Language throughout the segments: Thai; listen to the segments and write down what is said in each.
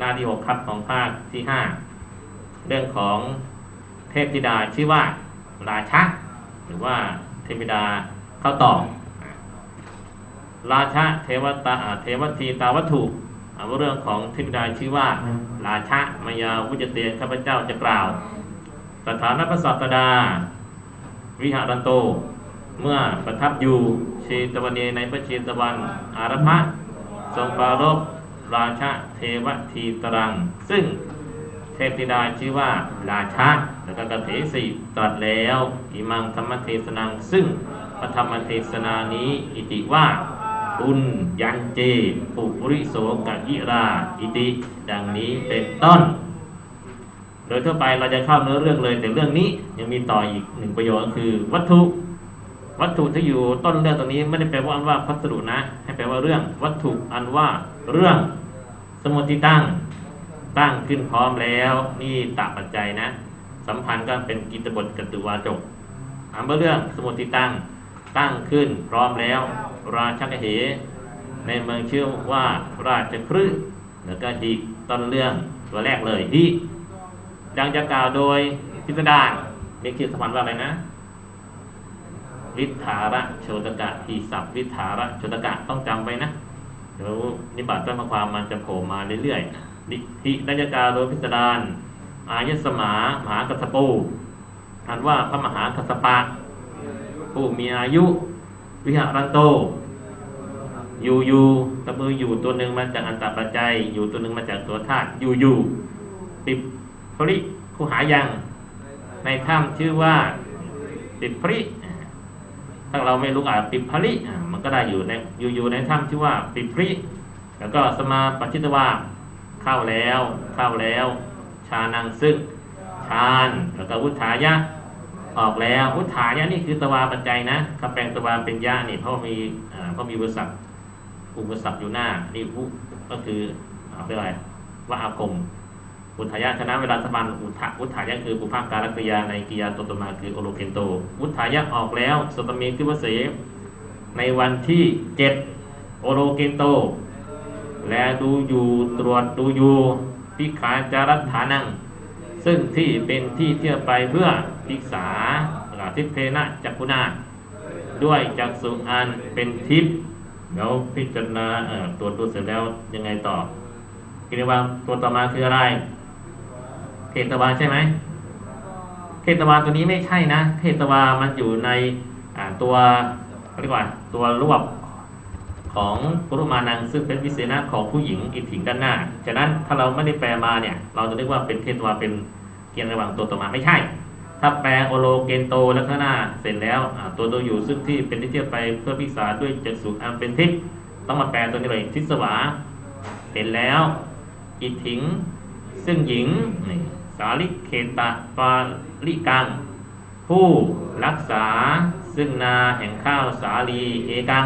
หน้าที่หกครับของภาคที่ห้าเรื่องของเทพธิดาชื่อว่าราชะหรือว่าเทพธิดาเข้าต่อราชะเทวตาเทวทีตาวัตถุอ่าเรื่องของเทพธิดาชื่อว่า ราชะมายาวุจเตียนข้าพเจ้าจะกล่าว สถานพระสัตดา วิหารันโต เมื่อประทับอยู่เชตวันเนในพระเชตวัน อารพะทรงปรารบ ราชะเทวทีตรัง ซึ่งเทพธิดาชื่อว่าราชะแล้วก็กเถสีตรัสแล้วอิมังธรรมเทศนัง ซึ่งพระธรรมเทศนานี้อิติว่าอุนยันเจปุริโสกยิราอิติ ดังนี้เป็นต้น โดยทั่วไปเราจะเข้าเนื้อเรื่องเลย แต่เรื่องนี้ยังมีต่ออีกหนึ่งประโยชน์ก็คือวัตถุ วัตถุที่อยู่ต้นเรื่องตรงนี้ไม่ได้แปลว่าอันว่าพัสดุนะ ให้แปลว่าเรื่องวัตถุอันว่าเรื่อง สมุติตั้งตั้งขึ้นพร้อมแล้ว นี่ตาปัจจัยนะ สัมพันธ์ก็เป็นกิตบทกตุวาจกถามาเรื่องสมุติตั้งตั้งขึ้นพร้อมแล้ว ราชกเหในเมืองชื่อว่าราชครืแล้วก็หิต้นเรื่องตัวแรกเลยหิดังจะกล่าวโดยพิสดารมีคิดสัมพันธ์ว่าอะไรนะวิทาระโชตกะทีศัพท์วิทาระโชตกะต้องจำไว้นะ เดี๋ยวนิบัติต้นความมันจะโผล่มาเรื่อยๆนิติดัญกาโดยพิสดารอายสมามหากัสปูอันว่าพระมหากัสปะผู้มีอายุ วิหารันโต อยู่อยู่ตะมืออยู่ตัวหนึ่งมาจากอันตรปัจจัย อยู่ตัวหนึ่งมาจากตัวธาตุอยู่อยู่ปิพริคูหายัง ในถ้ำชื่อว่าปิพริถ้าเราไม่รู้อ่านปิพริอะ ก็ได้อยู่ในอยู่อยู่ในถ้ำชื่ว่าปิพริแล้วก็สมาปัจจิตวาเข้าแล้วเข้าแล้วชานังซึ่งชานแล้วก็วุฒายะออกแล้ววุฒายะนี่คือตวาปัจจัยนะถ้าแปลงตวาเป็นยะนี่เพราะมีเพราะมีอุปสรรคอุปสรรคอยู่หน้านี่วุก็คืออ่าเป็นอะไรว่าอากมวุฒายะฉะนั้นเวลาสมานอุทะวุฒายะคือปุพพการกริยาในกิยาตตมาคือโอโลเคนโตวุฒายะออกแล้วสตมีคิวเส ในวันที่เจ็ดโอโลเกโต และดูอยู่ตรวจดูอยู่พิขาจารัฐานัง ซึ่งที่เป็นที่เที่ยวไปเพื่อพิกษาทิเพนะจักุนาด้วยจักสุอันเป็นทิพย์แล้วพิจารณาตรวจดูเสร็จแล้วยังไงต่อกิริวาตัวต่อมาคืออะไรเทตวาใช่ไหมเทตวาตัวนี้ไม่ใช่นะเทตวามันอยู่ในตัว เขาเรียกว่าตัวรวบของกุรุมานังซึ่งเป็นวิเศษะของผู้หญิงอิทธิงด้านหน้า ฉะนั้นถ้าเราไม่ได้แปลมาเนี่ย เราจะนึกว่าเป็นเทตวาเป็นเกียงระหว่างตัวต่อมาไม่ใช่ ถ้าแปลโอโลเกนโตแล้วข้างหน้าเสร็จแล้วตัวตัวอยู่ซึ่งที่เป็นที่เทียบไปเพื่อพิกษาด้วยจักษุอันเป็นทิพย์ต้องมาแปลตัวนี้เลยทิศวาเห็นแล้วอิทธิงซึ่งหญิงสาลิเขตะปาลิกังผู้รักษา ซึ่งนาแห่งข้าวสาลีเอกัง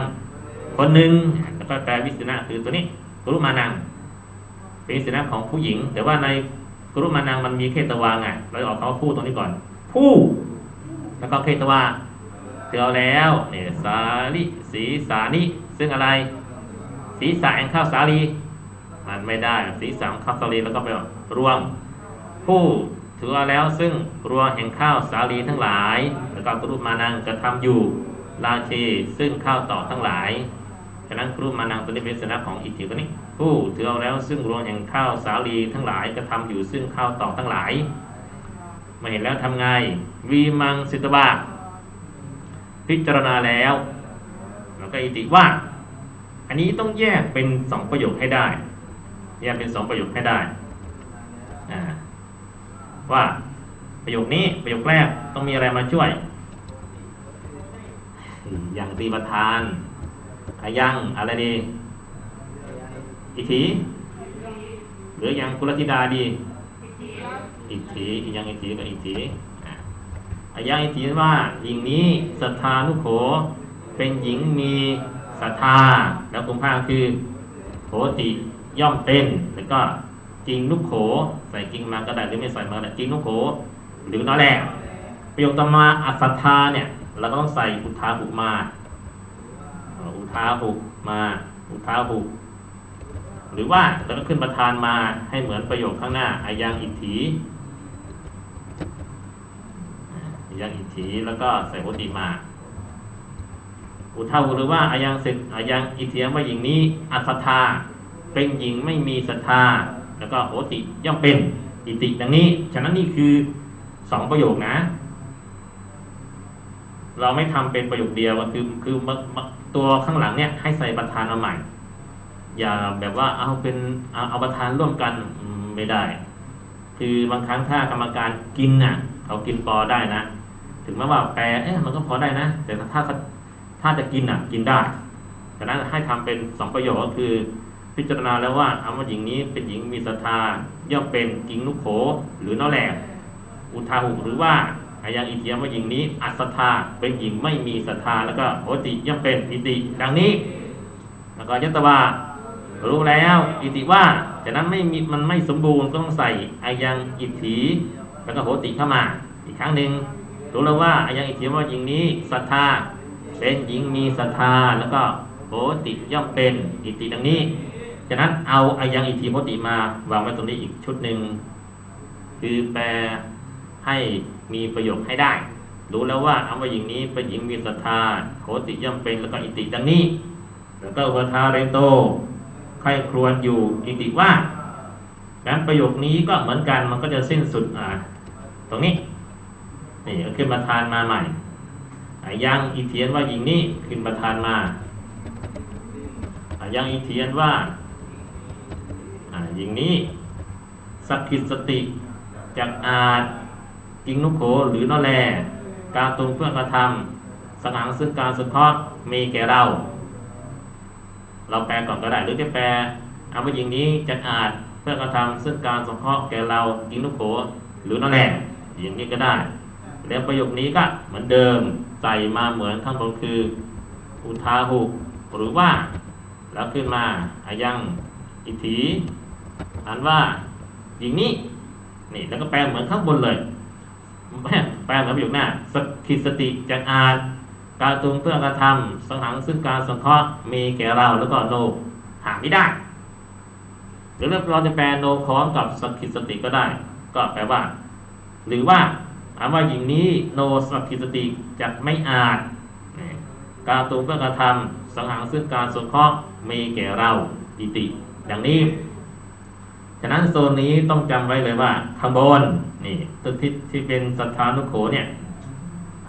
คนหนึ่งแล้วก็แปลวิสนะคือตัวนี้กุรุมานัง เป็นวิสนะของผู้หญิง แต่ว่าในกุรุมานังมันมีเคตวาไงเราจะออกคำว่าผู้ตรงนี้ก่อน ผู้ แล้วก็เคตวาเจอแล้วเนี่ยสาลิสีสานิซึ่งอะไร สีสาแห่งข้าวสาลี มันไม่ได้สีสาของข้าวสาลีแล้วก็ไปรวม ผู้ ถือเอาแล้วซึ่งรวแห่งข้าวสาลีทั้งหลายแล้วก็กรุมานังกระทำอยู่ราชีซึ่งข้าวต่อทั้งหลายฉะนั้นครูมานังตัวนี้เป็นสัญลักษณ์ของอิทธิตัวนี้ผู้ถือเอาแล้วซึ่งรวแห่งข้าวสาลีทั้งหลายกระทำอยู่ซึ่งข้าวต่อทั้งหลายมาเห็นแล้วทำไงวีมังสิตวาพิจารณาแล้วแล้วก็อิติว่า อันนี้ต้องแยกเป็นสองประโยคให้ได้แยกเป็นสองประโยคให้ได้ ว่าประโยคนี้ประโยคแรกต้องมีอะไรมาช่วยอย่างตีประธานอายังอะไรดี อิทธิหรืออยังกุลธิดาดี อิทธิยังอิทธิกับอิทธิอะอายังอิทธิว่าหญิงนี้ศรัทธานุโข เป็นหญิงมีศรัทธาแล้วกุมภาคือโหติย่อมเป็นแล้วก็ จริงนุโข ใส่จริงมาก็ได้หรือไม่ใส่มาก็ได้จริงนุโข หรือนอแรกประโยคต่อมาอัศรัทธาเนี่ยเราก็ต้องใส่อุทาหุมา อุทาหุมา อุทาหุหรือว่าแล้วก็ขึ้นประธานมาให้เหมือนประโยคข้างหน้าอายังอิทธิอายังอิทธิแล้วก็ใส่โหติมา อุทาหหรือว่าอายังเสร็จอายังอิทธิว่าหญิงนี้อัศธาเป็นหญิงไม่มีศรัทธา แล้วก็โหติย่อมเป็นอิติดังนี้ ฉะนั้นนี่คือสองประโยคนะ เราไม่ทำเป็นประโยคเดียวก็คือคือตัวข้างหลังเนี่ยให้ใส่ประธานมาใหม่ อย่าแบบว่าเอาเป็นเอาเอาประธานร่วมกันไม่ได้ คือบางครั้งถ้ากรรมการกินน่ะ เขากินปอได้นะ ถึงแม้ว่าแปลเอ๊ะมันก็พอได้นะ แต่ถ้าถ้าจะกินอะ กินได้ฉะนั้นให้ทำเป็นสองประโยคก็คือ พิจารณาแล้วว่าอาว่าหญิงนี้เป็นหญิงมีศรัทธาย่อมเป็นกิงนุโขหรือนอแหลกอุทาหุหรือว่าอายังอิทธิยมว่าหญิงนี้ อัศธาเป็นหญิงไม่มีศรัทธาแล้วก็โหติย่อมเป็นอิติดังนี้ แล้วก็ยตวารู้แล้วอิติว่าฉะนั้นไม่มีมันไม่สมบูรณ์ก็ต้องใส่อายังอิทธิแล้วก็โหติเข้ามา อีกครั้งหนึ่งรู้แล้วว่าอายังอิทธิว่าหญิงนี้ศรัทธาเป็นหญิงมีศรัทธาแล้วก็โหติย่อมเป็นอิติดังนี้ ฉะนั้นเอาอายังอิทธิโหติมาวางไว้ตรงนี้อีกชุดหนึ่งคือแปลให้มีประโยคให้ได้ รู้แล้วว่าอาว่าหญิงนี้เป็นหญิงมีศรัทธาโหติย่อมเป็นแล้วก็อิติดังนี้ แล้วก็อุทาเรโตใครครวญอยู่อิติว่างั้นประโยคนี้ก็เหมือนกันมันก็จะสิ้นสุดอ่าตรงนี้นี่ก็ขึ้นประธานมาใหม่ยังอิเทียนว่าหญิงนี้ขึ้นประธานมายังอิเทียนว่า หญิงนี้สักขิสติจากอาจจิงนุโขหรือนอแล การตรงเพื่อกระทำสนางซึ่งการสุเคราะห์มีแก่เรา เราแปลก่อนก็ได้หรือจะแปลเอาว่าหญิงนี้จะอาจเพื่อกระทำซึ่งการสงเคราะห์แก่เราจิงนุโขหรือนอแลอย่างนี้ก็ได้ แล้วประโยคนี้ก็เหมือนเดิมใส่มาเหมือนข้างบนคืออุทาหุหรือว่าแล้วขึ้นมาอายังอิทธิ อ่านว่าหญิงนี้นี่แล้วก็แปลเหมือนข้างบนเลย แปลเหมือนประโยคหน้าสกิสติจากอาจการตูงเพื่อกระทำสังหารซึ่งการสังเคราะห์มีแก่เราแล้วก็โนหาไม่ได้ หรือเราจะแปลโนพร้อมกับสกิสติก็ได้ ก็แปลว่า หรือว่าถามว่าหญิงนี้โนสกิสติจะไม่อาจการตูงเพื่อกระทำสังหารซึ่งการสังเคราะห์มีแก่เราอิติอย่างนี้ ฉะนั้นโซนนี้ต้องจำไว้เลยว่าข้างบนนี่ตัวที่ที่เป็นสัทธานุโขเนี่ย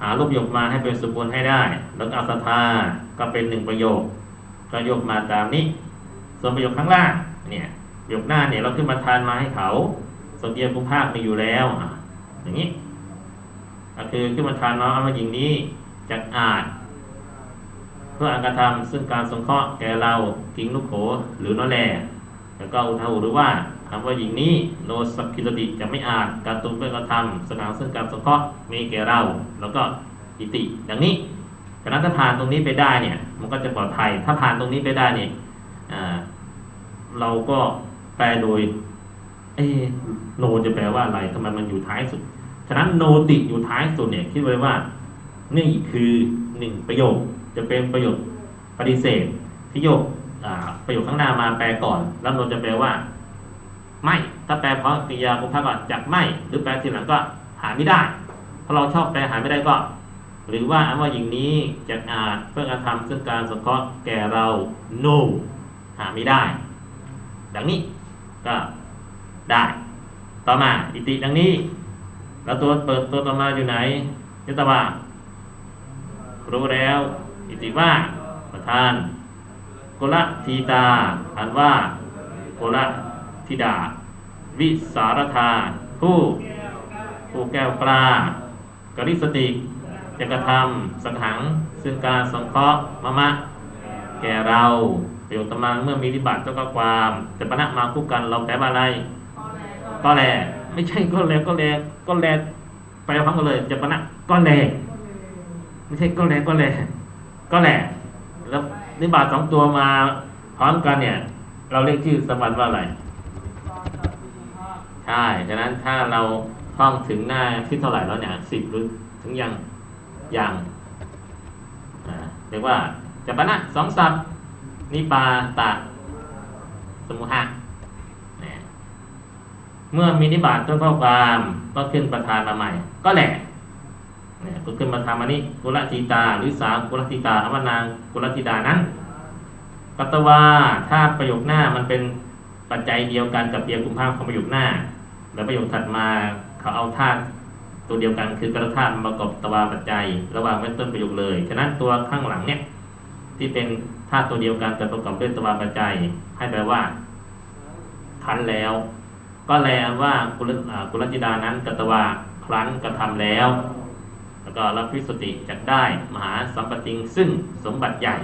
หารูปโยกมาให้เป็นสมบูรณ์ให้ได้ แล้วเอาสัทธาก็เป็นหนึ่งประโยคก็ยกมาตามนี้ ส่วนประโยคข้างล่างเนี่ยประโยคหน้าเนี่ยเราขึ้นมาทานมาให้เขาส่วนเดียวกุมภาคมีอยู่แล้วอะอย่างนี้ก็คือขึ้นมาทานน้องเอามาอย่างนี้จากอาจเพื่ออักธรรมซึ่งการสงเคราะห์แก่เราทิ้งลูกโขหรือน้อแลแล้วก็อุทาหรือว่า คำว่าหญิงนี้โนสักกิรติจะไม่อาจการตุนเพื่อกระทำสนางซึ่งการสงเคราะห์มีแก่เรา แล้วก็อิติดังนี้ฉะนั้นถ้าผ่านตรงนี้ไปได้เนี่ยมันก็จะปลอดภัย ถ้าผ่านตรงนี้ไปได้เนี่ยเราก็แปลโดยเอโนจะแปลว่าอะไรทำไมมันอยู่ท้ายสุด ฉะนั้นโนติอยู่ท้ายสุดเนี่ยคิดไว้ว่านี่คือหนึ่งประโยคจะเป็นประโยคปฏิเสธที่โยกประโยคข้างหน้ามาแปลก่อน แล้วโนจะแปลว่า ไม่ ถ้าแปลเพราะกริยาคุภพว่าจากไม่ หรือแปลทีหลังก็หาไม่ได้ ถ้าเราชอบแปลหาไม่ได้ก็ หรือว่าอันว่าอย่างนี้จากอาจเพื่อกระทำซึ่งการสงเคราะห์แก่เรา no หาไม่ได้ ดังนี้ก็ได้ ต่อมาอิติดังนี้ แล้วตัวเปิดตัวต่อมาอยู่ไหนยตวารู้แล้ว อิติว่าประธานกุลทีตาอ่านว่ากุล ธิดา วิสารธาผู้ผู้แก้วกล้ากริสติจะกระทำสังหัง ซึ่งการสงเคราะห์มะมะ แก่เราประโยชน์ตมังเมื่อมีริบัติเจ้าก็ความจะปณะมาคู่กันเราแปลว่าอะไร ก็แลไม่ใช่ก็แลก็แลก็แลไปพร้อมกันเลยจะปณะก็แลไม่ใช่ก็แลก็แลก็แลแล้วนิบาตสองตัวมาพร้อมกันเนี่ย เราเรียกชื่อสมบัติว่าอะไร ใช่ฉะนั้นถ้าเราท่องถึงหน้าที่เท่าไหร่แล้วเนี่ยสิบหรือถึงยังยังเรียกว่าจะปะนะสองสับนิปาตะสมุหะเมื่อมีนิบาตต้นข้อความก็ขึ้นประธานมาใหม่ ก็แหละเนี่ยก็ขึ้นประธานมานี้กุลจิตาหรือสามกุลจิตาอวนางกุลจิตานั้นกัตวาถ้าประโยคหน้ามันเป็นปัจจัยเดียวกันกับเปียกุมภาพของประโยคหน้า แล้วประโยคถัดมาเขาเอาธาตุตัวเดียวกันคือกระธาตุประกอบตวาปัจจัย ระหว่างไว้ต้นประโยคเลย ฉะนั้นตัวข้างหลังเนี่ยที่เป็นธาตุตัวเดียวกันแต่ประกอบด้วยตวาปัจจัย ให้แปลว่าคันแล้ว ก็แลว่ากุลกุลจิดานั้นกตวาครั้นกระทำแล้ว แล้วก็รับพิสติจักได้มหาสัมปติงซึ่งสมบัติใหญ่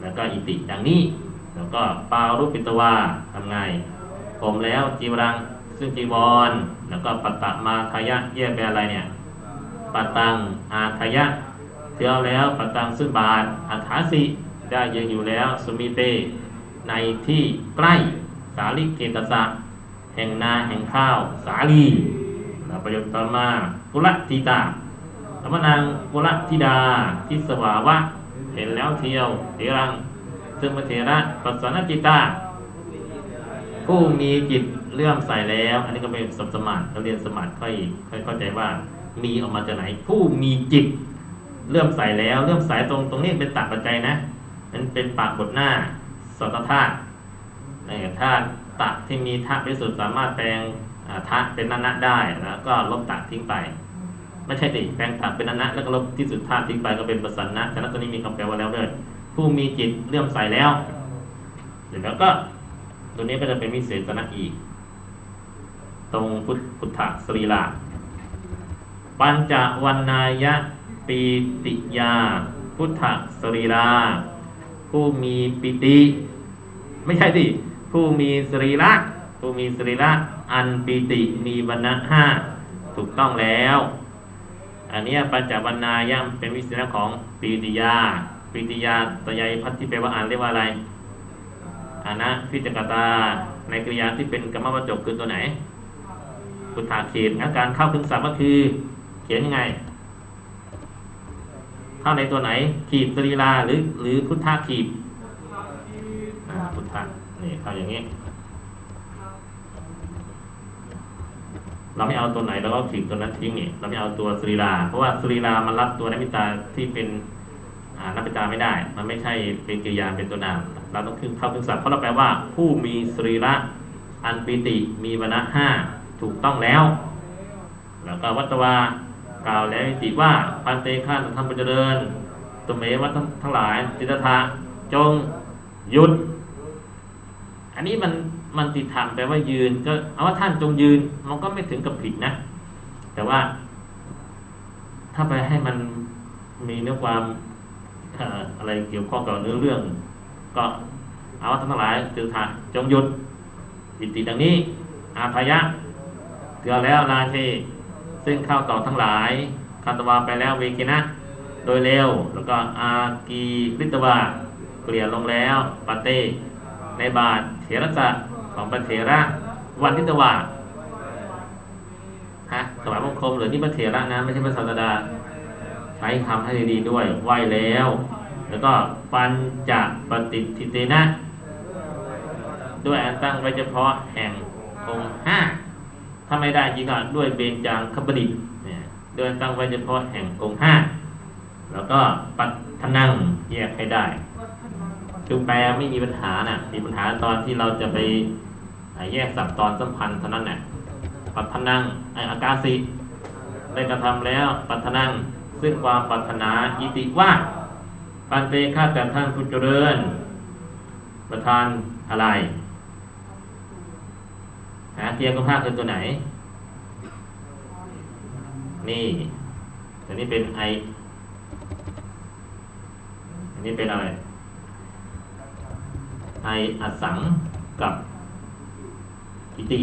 แล้วก็อิติดังนี้ แล้วก็ปารุปิตวาทำไงผมแล้วจีวรัง ซึ่งจีวร แล้วก็ปัตตมาทายะแยกเป็นอะไรเนี่ยปัตตังอาทายะเที่ยวแล้วปัตตังซึ่งบาทอัฐาสิได้ยืนอยู่แล้วสมิเต ในที่ใกล้สาลิเกตสะแห่งนาแห่งข้าวสาลีแล้วประโยคต่อมากุลทิตาธรรมนางกุลธิดาทิสวาวะ เห็นแล้วเที่ยวเทรังซึ่งพระเถระปัสสนจิตา ผู้มีจิตเลื่อมใสแล้ว อันนี้ก็เป็นสมสมาธิเราเรียนสมาธิค่อยค่อยเข้าใจว่ามีออกมาจากไหน ผู้มีจิตเลื่อมใสแล้วเลื่อมใสตรงตรงนี้เป็นตัดปัจจัยนะมันเป็นปากบทหน้าสตธาตุในธาตุตัดที่มีธาตุบริสุทธิ์สามารถแปลงธาตุเป็นนันนะได้แล้วก็ลบตัดทิ้งไปไม่ใช่ดิแปลงตัดเป็นนันนะแล้วก็ลบที่สุดธาตุทิ้งไปก็เป็นประสันนะฉะนั้นตัวนี้มีคำแปลว่าแล้วด้วยผู้มีจิตเลื่อมใสแล้วเดี๋ยวแล้วก็ ตัวนี้ก็จะเป็นวิเศษนะอีก ตรงพุทธพุทธสรีลาปัญจวันนายะปีติยา พุทธสรีราผู้มีปิติ ไม่ใช่ดิผู้มีสรีระผู้มีสรีระอันปิติมีวันนะห้าถูกต้องแล้ว อันนี้ปัญจวันนายะเป็นวิเศษของปีติยาปีติยาตยายพัดที่แปลว่าอ่านเรียกว่าอะไร อานะพิจกตา ในกริยาที่เป็นกรรมวัจจกคือตัวไหนพุทธาเขตงั้นการเข้าถึงศัพท์ก็คือ เขียนยังไง เข้าในตัวไหน ขีดสรีลาหรือ หรือพุทธาขีดอ่าพุทธะนี่เข้าอย่างนี้เราไม่เอาตัวไหนเราก็ขีดตัวนั้นทิ้งนี่เราไม่เอาตัวสรีลาเพราะว่าสรีลามันรับตัวนักวิตาที่เป็นอ่านับเป็นตาไม่ได้ มันไม่ใช่เป็นกิริยาเป็นตัวนาม เราต้องขึ้นเข้าถึงศัพท์เพราะเราแปลว่า ผู้มีสรีระอันปิติมีวรรณะห้าถูกต้องแล้ว แล้วก็วัตวากล่าวแล้วติว่าปันเตฆาตธรรมเจริญตุเมวัตทั้งหลายติตถะจงหยุด อันนี้มันมันติดถามแปลว่ายืน ก็เอาว่าท่านจงยืนมันก็ไม่ถึงกับผิดนะ แต่ว่า ถ้าไปให้มันมีเนื้อความอะไรเกี่ยวข้องกับเนื้อเรื่อง ก็เอาว่าทั้งหลายคือถาจงหยุดปิติดังนี้ อาภยะเถือแล้วราเชซึ่งเข้าต่อทั้งหลายคันตวาไปแล้วเวกินะ โดยเร็ว แล้วก็อากีริตวาเกลี่ยลงแล้วปาเต ในบาทเถระจะของปเถระ วันทิตวาฮะถวายบังคมหรือนี่พระเถระนะ ไม่ใช่พระศาสดาใช้คำให้ดีๆด้วยไหวแล้ว แล้วก็ปัญจปฏิทิเตนะ ด้วยอันตั้งไว้เฉพาะแห่งองค์ห้าถ้าไม่ได้จริงก็ด้วยเบญจางคบดิตเนี่ยด้วยอันตั้งไว้เฉพาะแห่งองค์ห้าแล้วก็ปัทนังแยกให้ได้คือแปลไม่มีปัญหานะ่ะมีปัญหาตอนที่เราจะไปแยกสับตอนสัมพันธ์เท่านั้นแหละปัทนังไออากาสิได้กระทำแล้วปัทนังซึ่งความปรารถนาอิติว่า ปันเตฆาแต่ท่านผู้เจริญ ประธานอะไรหาเทียมกับภาคคือตัวไหน นี่ ตัวนี้เป็นไอ อันนี้เป็นอะไร ไออสังกับอิติ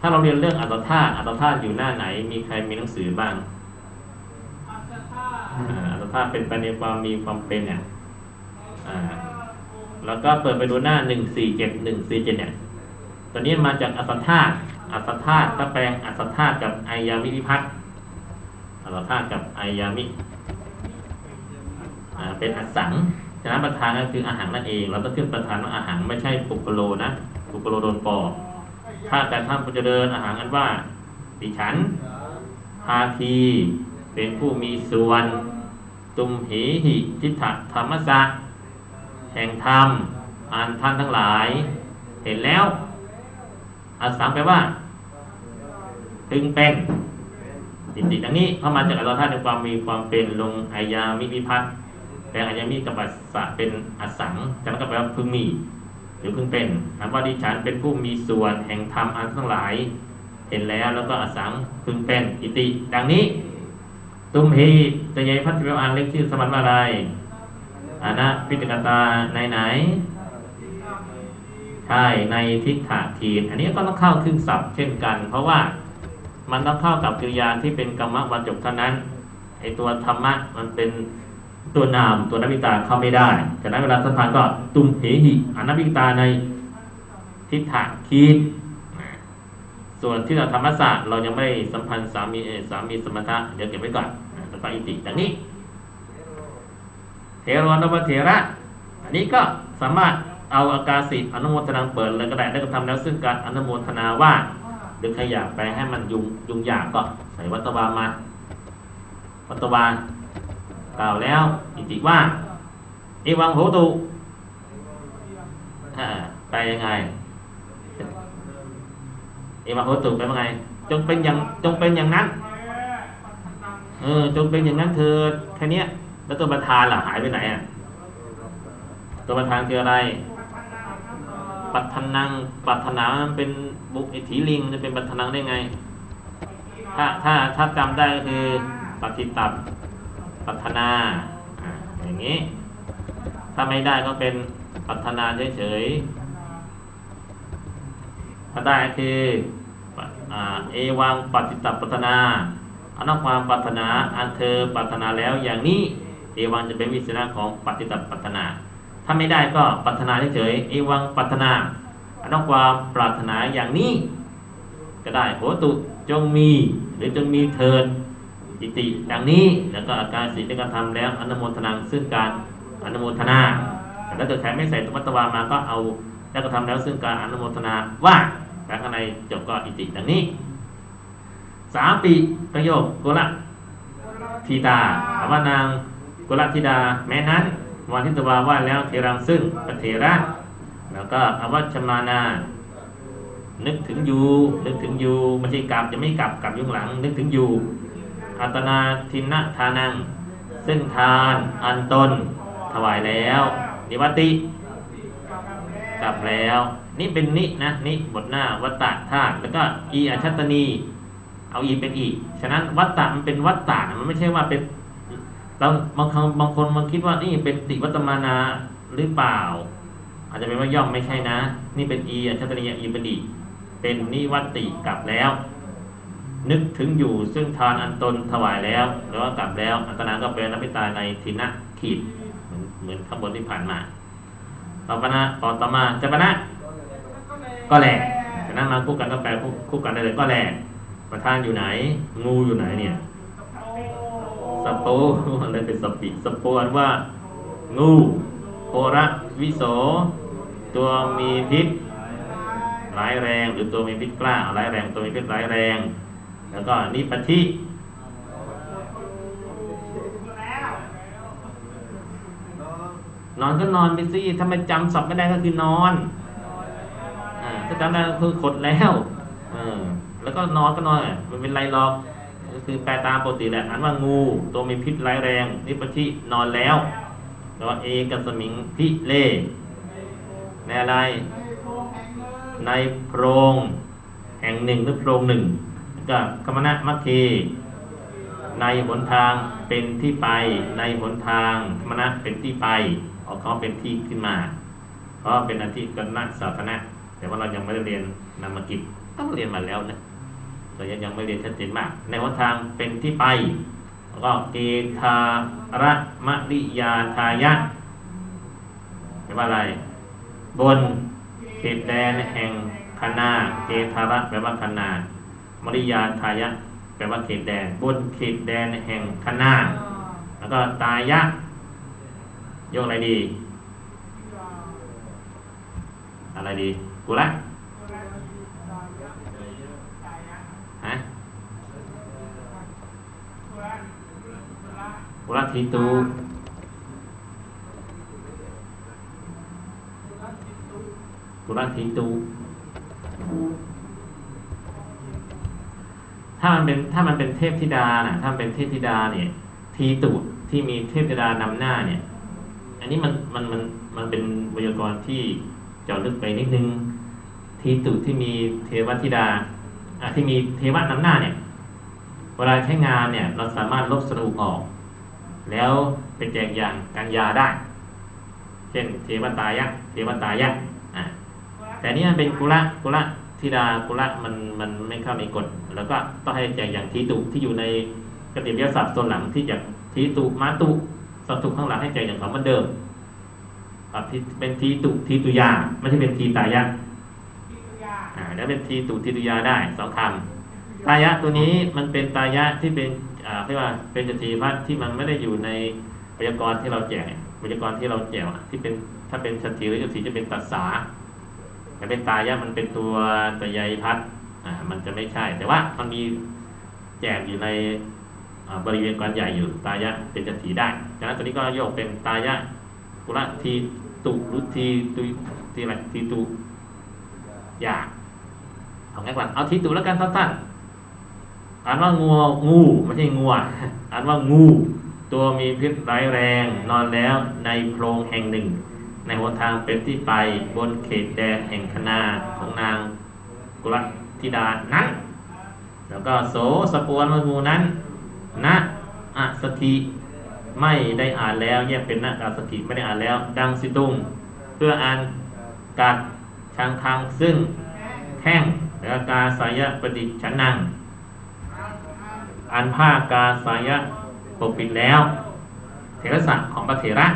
ถ้าเราเรียนเรื่องอัตธาตุอัตธาตุอยู่หน้าไหน มีใครมีหนังสือบ้างอั ภาพเป็นไปในความมีความเป็นเนี่ยแล้วก็เปิดไปดูหน้าหนึ่งสี่เจ็ดหนึ่งสี่เจ็ดเนี่ยตัวนี้มาจากอัตธาตุอัตธาตุถ้าแปลงอัตธาตุกับไอยามิวิพัฒน์อัตธาตุกับไอยามิเป็นอสังฉฉะนั้นประธานก็คืออาหารนั่นเอง เราต้องขึ้นประธานว่าอาหารไม่ใช่ปุกโลนะปุกโลโดนปอถ้าแต่ท่านผู้เจริญอาหารกันว่าดิฉันภาคีเป็นผู้มีส่วน ตุมเหหิทิฏฐธรรมสะแห่งธรรมอ่านท่านทั้งหลาย เห็นแล้วอาสังแปลว่าตึงเป็นจิติดังนี้เข้ามาจากอัตถาในความมีความเป็นลงอายามิวิพัฒน์แปลอายามิกับปัสสะเป็นอสังจากนั้นก็แปลว่าพึงมี หรือพึงเป็นคำว่าดิฉันเป็นผู้มีส่วนแห่งธรรมอันทั้งหลาย เห็นแล้วแล้วก็อสังพึงเป็นอิติ ดังนี้ ตุมหีตยายพัฒน์เวอันเล็กชื่อสมันมาอะไรอานะพิจกตาในไหนใช่ในทิฏฐาทีนอันนี้ก็ต้องเข้าครึ่งศัพท์เช่นกัน เพราะว่ามันต้องเข้ากับกริยาที่เป็นกรรมวรรจบเท่านั้นไอตัวธรรมะมันเป็นตัวนามตัวนวิตาเข้าไม่ได้ฉะนั้นเวลาสัมพันธ์ก็ตุมเหหิอนัวิตาในทิฏฐาทีนส่วนที่เราธรรมศาสตร์เรายังไม่สัมพันธ์สามีเอสามีสมถะเดี๋ยวเก็บไว้ก่อน อิติดังนี้เทโรนวเถระ อันนี้ก็สามารถเอาอากาศิอนุโมทนาเปิดเลยก็ได้แล้วก็ทำแล้วซึ่งการอนุโมทนาว่าหรือใครอยากไปให้มันยุงยุงยากก็ใส่วัตวามาวัตวากล่าวแล้วอิติว่าเอวังโหตุไปยังไงเอวังโหตุไปว่าไง จงเป็นอย่างจงเป็นอย่างนั้น เออ จงเป็นอย่างนั้นเธอแค่นี้แล้วตัวประธานล่ะหายไปไหนอะตัวประธานคืออะไร ปัทนัง ปัทนามันเป็นบุกไอถีลิงมันจะเป็นปัทนังได้ไง ถ้าถ้าถ้าจำได้ก็คือปฏิตับปัทนาอย่างนี้ ถ้าไม่ได้ก็เป็นปัทนาเฉยๆถ้าได้คือเอวังปฏิตับปัทนา อันนั้นความปรารถนาอันเธอปรารถนาแล้วอย่างนี้เอวังจะเป็นวิสนะของปฏิตับปัทนา ถ้าไม่ได้ก็ปรารถนาเฉยเอวังปรารถนาอันนั้นความปรารถนาอย่างนี้ ก็ได้โหตุจงมีหรือจงมีเทินอิติดังนี้แล้วก็อาการสีที่กระทำแล้วอนุโมทนาซึ่งการอนุโมทนาแต่ถ้าเกิดใครไม่ใส่ตุมัตตวามาก็เอาแล้วก็ทำแล้วซึ่งการอนุโมทนาว่าแล้วข้างในจบก็อิติดังนี้ สามปีประโยคกุละทีตาถามว่านางกุละธิดา แม้นั้นวันทิตวาว่าแล้วเทรังซึ่งปเทระแล้วก็อวัชมานา นึกถึงอยู่นึกถึงอยู่ไม่ใช่กลับจะไม่กลับกลับยุ่ข้างหลัง นึกถึงอยู่อัตนาทินะทานัง ซึ่งทานอันตนถวายแล้วนิวัติ กลับแล้ว นี่เป็นนินะนิบทหน้าวัตตะธาตุแล้วก็อีอัชตนี เอาอีเป็นอีฉะนั้นวัตตะมันเป็นวัตตะมันไม่ใช่ว่าเป็นเราบางครั้งบางคนมันคิดว่านี่เป็นติวัตมานาหรือเปล่า อาจจะเป็นว่าย่อมไม่ใช่นะ นี่เป็นอีอัชตนีอีเป็นอีเป็นนิวัตติกลับแล้ว นึกถึงอยู่ซึ่งทานอันตนถวายแล้วหรือว่ากลับแล้ว อัตนาก็เป็นนับพิตาในทินะขีดเหมือนเหมือนข้างบนที่ผ่านมาต่อปนะต่อต่อมาจะปนะก็แหลกฉะนั้นมาคู่กันก็แปลคู่คู่กันได้เลยก็แหลก ประธานอยู่ไหน งูอยู่ไหนเนี่ยสปโปอะไรเป็นสปิสปโปอันว่า งูโคระวิโส ตัวมีพิษร้ายแรง หรือตัวมีพิษกล้าร้ายแรง ตัวมีพิษร้ายแรง แล้วก็นิปทินอนก็นอนไปสิถ้าไม่จำศัพท์ไม่ได้ก็คือนอนอ่าถ้าจำได้ก็คือขดแล้ว เออ แล้วก็นอนก็นอนอะมันเป็นไรหรอกก็คือแปลตามปกติแหละอ่านว่างู ตัวมีพิษร้ายแรง นิปทินอนแล้วแล้วเอกัสมิงพิเลในอะไร ในโพรงแห่งหนึ่งหรือโพรงหนึ่งก็กรรมนะมัคคีในหนทางเป็นที่ไป ในหนทางธรรมนะเป็นที่ไปออกเขาเป็นที่ขึ้นมา เพราะเป็นอาทิกรณะสาธนะแต่ว่าเรายังไม่ได้เรียนนามกิจต้องเรียนมาแล้วนะ แต่ยังไม่เรียนชัดเจนมาก ในวัฏทางเป็นที่ไปแล้วก็เกทาระมะริยาทายะแปลว่าอะไร บนเขตแดนแห่งคณาเกทาระแปลว่าคณามริยาทายะแปลว่าเขตแดน บนเขตแดนแห่งคณาแล้วก็ตายะโยกอะไรดี อะไรดี กูละ กุละทีตูกุละทีตูถ้ามันเป็นถ้ามันเป็นเทพธิดาน่ะ ถ้ามันเป็นเทพธิดาเนี่ย ทีตุที่มีเทพธิดานำหน้าเนี่ย อันนี้มันมันมันมันเป็นวยากรณ์ที่เจาะลึกไปนิดนึง ทีตุที่มีเทวธิดาอะที่มีเทวะนำหน้าเนี่ย เวลาใช้งานเนี่ย เราสามารถลบสรุออก แล้วเป็นแจกอย่างกันยาได้ เช่นเทวตายะเทวตายะอะแต่นี่มันเป็นกุละกุละธิดากุละมันมันไม่เข้าในกฎ แล้วก็ต้องให้แจกอย่างทีตุที่อยู่ในกติวิทยาศาสตร์ส่วนหลังที่จะทีตุมาตุสัตว์ตุข้างหลังให้แจกอย่างเขาเหมือนเดิมอะที่เป็นทีตุทีตุยาไม่ใช่เป็นทีตายะอ่าแล้วเป็นทีตุทีตุยาได้สองคำตายะตัวนี้มันเป็นตายะที่เป็นอ่า เรียกว่าเป็นจตีพัฒน์ที่มันไม่ได้อยู่ในไวยากรณ์ที่เราแจกไวยากรณ์ที่เราแจกที่เป็นถ้าเป็นชตีหรือจตีจะเป็นตัสสาแต่เป็นตายะมันเป็นตัวตยายพัฒน์อ่ามันจะไม่ใช่ แต่ว่ามันมีแจกอยู่ในบริเวณกรใหญ่อยู่ตายะเป็นจตีได้ฉะนั้นตัวนี้ก็โยกเป็นตายะกุละทีตุรุทีตุทีอะไรทีตุอยากเอาง่ายกว่าเอาทีตุแล้วกันสั้นๆ อ่านว่างัวงูไม่ใช่งัวอ่านว่างู ตัวมีพิษร้ายแรง นอนแล้วในโพรงแห่งหนึ่ง ในหนทางเป็นที่ไปบนเขตแดนแห่งคณาของนางกุลธิดานั้น แล้วก็โสสปวนมงูนั้นณอสถิไม่ได้อ่านแล้วแยกเป็นณอสถิไม่ได้อ่านแล้ว ดังสิตุงเพื่ออ่านกัดชังคังซึ่งแข้งแล้วกาสายะปฏิฉันนัง อันผ้ากาสายะปกปิดแล้ว เถรศักดิ์ของพระเถระ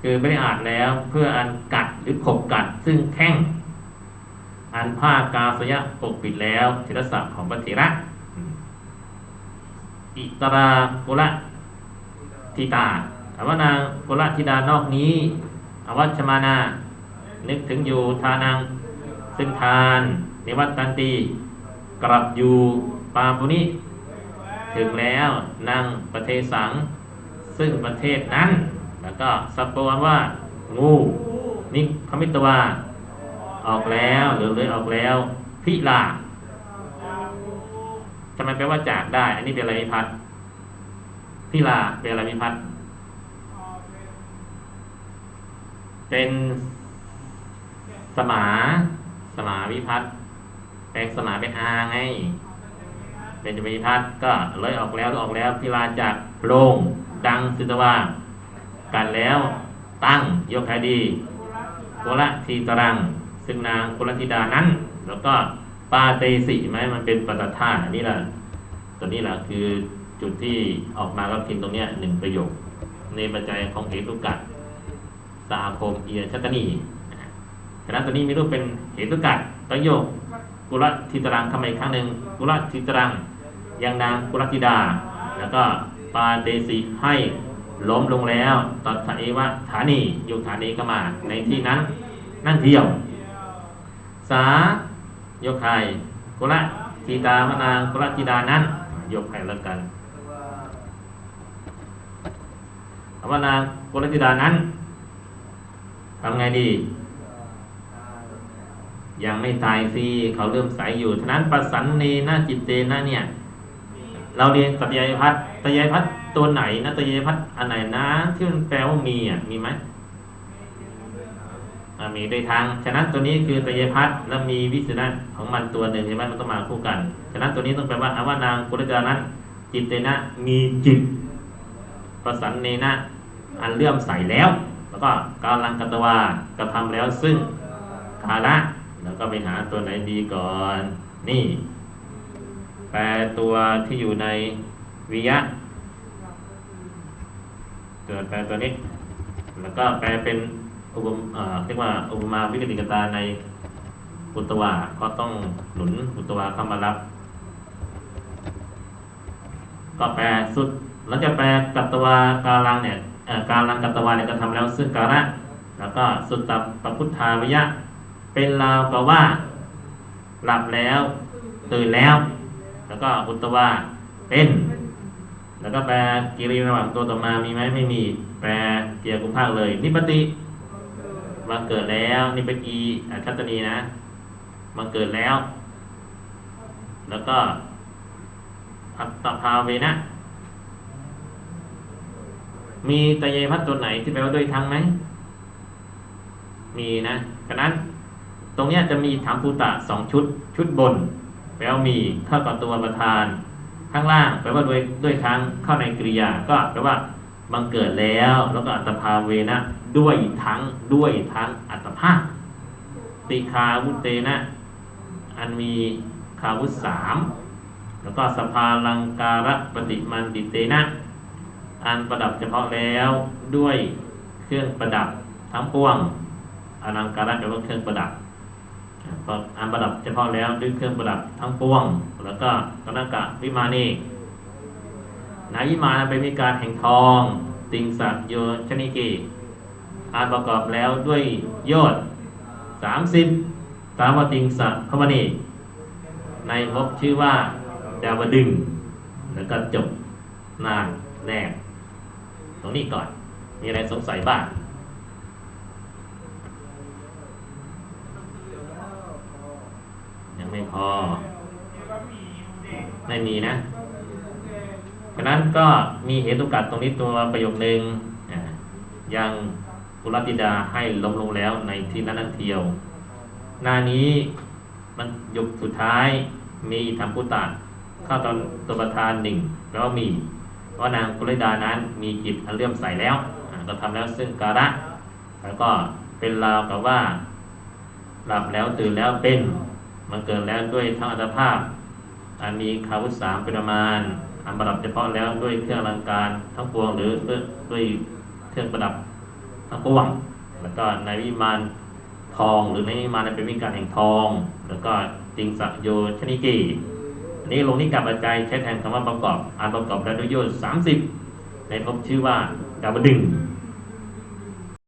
คือไม่ได้อ่านแล้วเพื่ออันกัดหรือขบกัดซึ่งแข้งอันผ้ากาสายะปกปิดแล้วเถรศักดิ์ของพระเถระ อิตรากุละทิตาถามว่านางกุละธิดานอกนี้อวัชมานา นึกถึงอยู่ทานัง ซึ่งทาน นิวัตตันตีกลับอยู่ปาปุนิ ถึงแล้วนางประเทศสัง ซึ่งประเทศนั้น แล้วก็สัปปวันว่า งูนิคมิตวาออกแล้วหรือเลยออกแล้วพิลาทำไมแปลว่าจากได้ อันนี้เป็นอะไรมิพัดพิลาเป็นอะไรมิพัดเป็นสมา สมาวิพัฒน์แปลงสมาเป็นอาไง เป็นจะวิพัฒน์ก็เลยออกแล้วออกแล้วพิลาจากโลงดังสิตวากันแล้วตั้งยกคดีโกละทีตรัง ซึ่งนางกุลธิดานั้น แล้วก็ปาเตสิไหมมันเป็นปัตตานี่แหละตัวนี้แหละคือจุดที่ออกมาก็พิมพ์ตรงเนี้ยหนึ่งประโยค ในปัจจัยของเหตุกัดสาคมเอียชัตนีฉะตัวนี้มีรูปเป็นเหตุกัดประโยคกุลธิตรังทำไมครั้งหนึ่งกุลธิตรัง ยังนางกุลธิดา แล้วก็ปาเตสิให้ล้มลงแล้วตัทเอวะฐานีอยู่ฐานีก็มาในที่นั้นนั่นเที่ยว สาโยกไข่กุลธิตามนางกุลธิดานั้นโยกไข่แล้วกันคำว่านางกุลธิดานั้นทำไงดี ยังไม่ตายสิเขาเริ่มใสอยู่ ฉะนั้นประสันเนนาจิตเตนะเนี่ย เราเรียนตัตยายพัฒน์ตัตยายพัฒน์ตัวไหนนะตัตยายพัฒน์อันไหนนะที่มันแปลว่ามีอะมีไหมมีโดยทาง ฉะนั้นตัวนี้คือตัตยายพัฒน์แล้วมีวิสุทธ์ของมันตัวหนึ่งใช่ไหมมันต้องมาคู่กัน ฉะนั้นตัวนี้ต้องแปลว่าอาว่านางกุลจานั้นจิตเตนะมีจิต ประสันเนนะอันเลื่อมใสแล้ว แล้วก็กาลังกัตวากระทำแล้วซึ่งกาละแล้วก็ไปหาตัวไหนดีก่อน นี่ แปลตัวที่อยู่ในวิยะเกิดแปลตัวนี้แล้วก็แปลเป็นอุปเอ่อเรียกว่าอุปมาวิกติกตาในอุตตวาก็ต้องหนุนอุตตวาเข้ามารับ ก็แปลสุดแล้วจะแปลกัตตวากาลังเนี่ยการลังกัตตวาเนี่ยกระทำแล้วซึ่งกาละแล้วก็สุตตปพุทธาวิยะ เป็นราวกว่าหลับแล้วตื่นแล้ว แล้วก็อุตวาเป็น แล้วก็แปลกิริยาระหว่างตัวต่อมามีไหมไม่มี แปลเกียร์กุมภาคเลย นิปติมาเกิดแล้วนิปกีอ่าชัตตนีนะมาเกิดแล้ว แล้วก็อัตภาเวนะ มีตเยพัดตัวไหนที่แปลว่าด้วยทั้งไหม มีนะฉะนั้น ตรงนี้จะมีถามภูตะสองชุด ชุดบน แปลว่ามีเข้ากับตัวประธาน ข้างล่างแปลว่าด้วยด้วยทั้งเข้าในกริยาก็แปลว่าบังเกิดแล้ว แล้วก็อัตภาเวนะ ด้วยทั้งด้วยทั้งอัตภาพติคาวุเตนะ อันมีคาวุสามแล้วก็สภาลังการะปฏิมันติเตนะ อันประดับเฉพาะแล้วด้วยเครื่องประดับทั้งปวงอลังการะแปลว่าเครื่องประดับ ก็อันประดับเฉพาะแล้วด้วยเครื่องประดับทั้งปวง แล้วก็กนักะวิมานีนายิมาเป็นมีการแห่งทอง ติงสักโยชนิกีอันประกอบแล้วด้วยยอดสามสิบตามวติงสักพมณีในภพชื่อว่าดาวดึง แล้วก็จบน้าแรกตรงนี้ก่อน มีอะไรสงสัยบ้าง ยัง ไม่พอ ไม่มีนะฉะนั้นก็มีเหตุกัดตรงนี้ตัวประโยคนึงอ่ายังกุลติดาให้ล้มลงแล้วในที่นั้นนั้นเทียว หน้านี้มันยุคสุดท้ายมีธรรมพุตตะเข้าตอนตัวประธานหนึ่งแปลว่ามีเพราะนางกุลดานั้นมีจิตอันเลื่อมใสแล้วก็ทำแล้วซึ่งการะ แล้วก็เป็นราวกับว่า หลับแล้วตื่นแล้วเป็น มันเกิดแล้วด้วยทั้งอัตภาพ อันมีคาวุธสามเป็นประมาณ อันประดับเฉพาะแล้วด้วยเครื่องอลังการทั้งปวงหรือด้วยด้วยเครื่องประดับทั้งปวง แล้วก็ในวิมานทองหรือในวิมานเป็นวิการแห่งทอง แล้วก็จิงสักโยชนิกีอันนี้ลงนิกับปัจจัยใช้แทนคำว่าประกอบอันประกอบแล้วด้วยโยชสามสิบในภพชื่อว่าดาวดึง